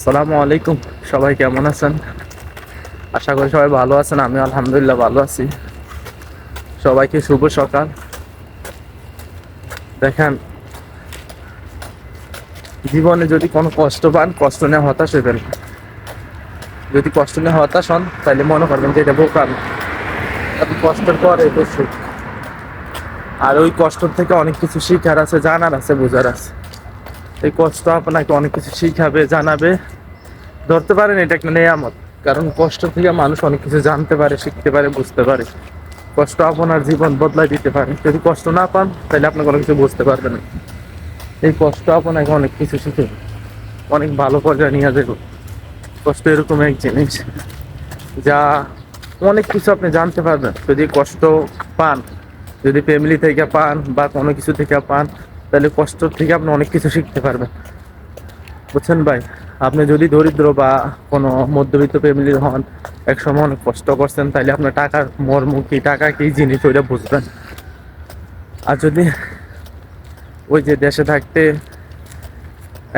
আসসালামু আলাইকুম। সবাই কেমন আছেন? আশা করি সবাই ভালো আছেন আমি আলহামদুলিল্লাহ ভালো আছি। সবাইকে শুভ সকাল। দেখেন, জীবনে যদি কোনো কষ্ট পান, কষ্ট নিয়ে হতাশ হইবেন। যদি কষ্ট নিয়ে হতাশ হন, তাহলে মনে করবেন যে এটা বোকামি। আপনি কষ্টের পর তো সুখ। আর ওই কষ্ট থেকে অনেক কিছু শিখার আছে, জানার আছে, বোঝার আছে। এই কষ্ট আপনাকে অনেক কিছু শিখাবে, জানাবে। ধরতে পারেন এটা একটা নেয়ামত, কারণ কষ্ট থেকে মানুষ অনেক কিছু জানতে পারে, শিখতে পারে, বুঝতে পারে। কষ্ট আপনার জীবন বদলাই দিতে পারে। যদি কষ্ট না পান, তাহলে আপনাকে অনেক কিছু বুঝতে পারবেন এই কষ্ট আপনাকে অনেক কিছু শিখে, অনেক ভালো পর্যায়ে নিয়ে যাবে। কষ্ট এরকম এক জিনিস, যা অনেক কিছু আপনি জানতে পারবেন। যদি কষ্ট পান, যদি ফ্যামিলি থেকে পান বা কোনো কিছু থেকে পান তাহলে কষ্ট থেকে আপনি অনেক কিছু শিখতে পারবেন। বুঝছেন ভাই? আপনি যদি দরিদ্র বা কোনো মধ্যবিত্ত ফ্যামিলির হন, একসময় অনেক কষ্ট করছেন, তাহলে আপনার টাকার মর্ম কি, টাকা কি জিনিস, ওইটা বুঝবেন। আর যদি ওই যে দেশে থাকতে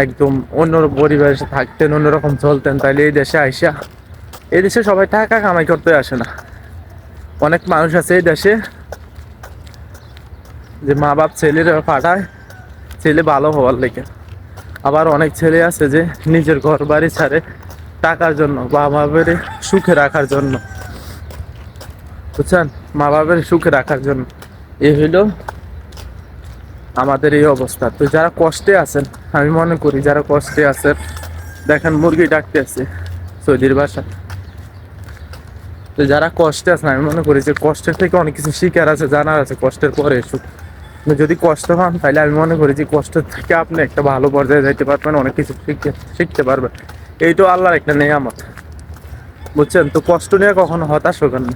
একদম অন্য পরিবেশে থাকতেন, অন্যরকম চলতেন, তাহলে এই দেশে আইসা, এই দেশে সবাই টাকা কামাই করতে আসে না। অনেক মানুষ আছে এই দেশে যে মা বাপ ছেলেরা পাঠায় ছেলে ভালো হওয়ার লেগে। আবার অনেক ছেলে আছে যে নিজের ঘর বাড়ি ছাড়ে টাকার জন্য বা মা বাবার সুখে রাখার জন্য। বুঝছেন? মা বাবার সুখে রাখার জন্য। এই হইল আমাদের এই অবস্থা। তো যারা কষ্টে আছেন, আমি মনে করি যারা কষ্টে আছেন, দেখেন মুরগি ডাকতে আছে সৌদির বাসা তো যারা কষ্টে আছেন, আমি মনে করি যে কষ্টের থেকে অনেক কিছু শিকার আছে, জানার আছে, কষ্টের পরে সুখ। যদি কষ্ট হন, তাহলে আমি মনে করি যে কষ্ট থেকে আপনি একটা ভালো পর্যায়ে যাইতে পারবেন, অনেক কিছু শিখতে শিখতে পারবেন। এইটাও আল্লাহর একটা নেয়ামত। বুঝছেন? তো কষ্ট নিয়ে কখনো হতাশ হবেন না।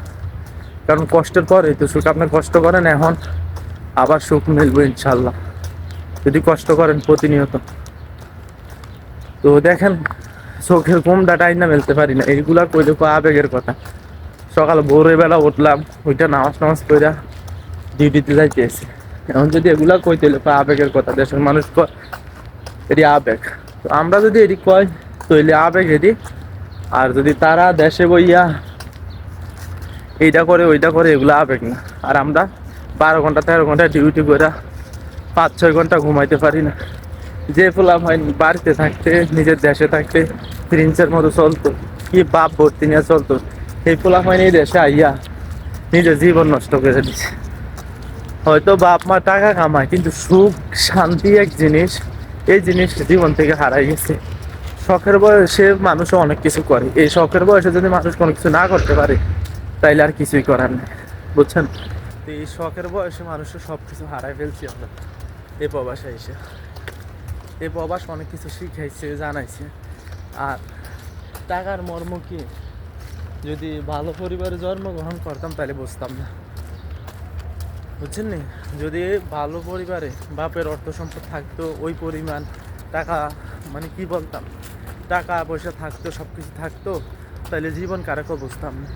কারণ কষ্টের পরে তো সুখ। আপনি কষ্ট করেন এখন, আবার সুখ মিলবে ইনশাল্লাহ যদি কষ্ট করেন প্রতিনিয়ত। তো দেখেন, চোখের ঘুমটা টাইম না মেলতে পারি না। এইগুলা কইলে আবেগের কথা। সকাল ভোরের বেলা উঠলাম ওইটা নামাজ নামাজ কইরা ডিউটিতে যাইতেছি এখন যদি এগুলা কই তাহলে আবেগের কথা, দেশের মানুষ কয় এটি আবেগ। তো আমরা যদি এটি কয় তাহলে আবেগ এটি। আর যদি তারা দেশে বইয়া এইটা করে ওইটা করে, এগুলো আবেগ না। আর আমরা বারো ঘণ্টা, তেরো ঘণ্টা ডিউটি করে পাঁচ, ছয় ঘণ্টা ঘুমাইতে পারি না। যে ফুলাম হয় বাড়িতে থাকতে, নিজের দেশে থাকতে প্রিন্সের মতো চলতো, কি বাপ ভর্তি নিয়ে চলতো। এই ফুলাম হয় এই দেশে আইয়া নিজের জীবন নষ্ট করে দিচ্ছে হয়তো বাপ মা টাকা কামায়, কিন্তু সুখ, শান্তি এক জিনিস, এই জিনিস জীবন থেকে হারাই গেছে। শখের বয়সে মানুষ অনেক কিছু করে। এই শখের বয়সে যদি মানুষ কোনো কিছু না করতে পারে, তাইলে আর কিছুই করার নেই। বুঝছেন? এই শখের বয়সে মানুষের সব কিছু হারাই ফেলছি আমরা। এই প্রবাসে এসে। এই প্রবাস অনেক কিছু শিখাইছে, জানাইছে। আর টাকার মর্ম কি? যদি ভালো পরিবারে জন্মগ্রহণ করতাম তাহলে বুঝতাম না। বুঝছেন নি যদি ভালো পরিবারে বাপের অর্থ সম্পদ থাকতো, ওই পরিমাণ টাকা মানে কি বলতাম? টাকা পয়সা থাকতো সব কিছু থাকতো তাহলে জীবন কারাকে বুঝতাম না